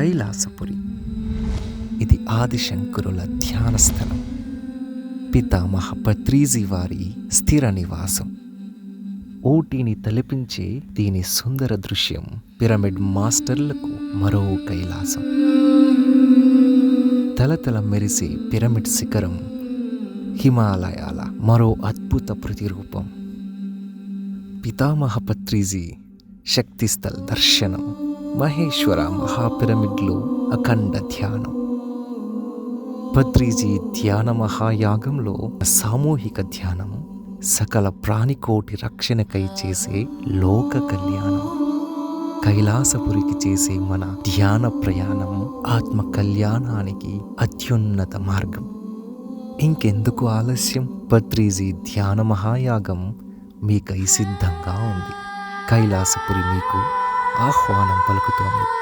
కైలాసపురి. ఇది ఆదిశంకరుల ధ్యాన స్థలం పితామహ పత్రీజీ వారి స్థిర నివాసం. ఓటీని తలపించే దీని సుందర దృశ్యం పిరమిడ్ మాస్టర్లకు మరో కైలాసం. తలతల మెరిసే పిరమిడ్ శిఖరం హిమాలయాల మరో అద్భుత ప్రతిరూపం. పితామహ పత్రిజీ శక్తిస్థల్ దర్శనం. మహేశ్వర మహాపిరమిడ్లో అఖండ ధ్యానం. భద్రీజీ ధ్యాన మహాయాగంలో సామూహిక ధ్యానం సకల ప్రాణికోటి రక్షణకై చేసే లోక కళ్యాణం కైలాసపురికి చేసే మన ధ్యాన ప్రయాణం ఆత్మ కళ్యాణానికి అత్యున్నత మార్గం. ఇంకెందుకు ఆలస్యం? భద్రీజీ ధ్యాన మహాయాగం మీకై సిద్ధంగా ఉంది. కైలాసపురి మీకు ఆహ్వానం పలుకుతోంది.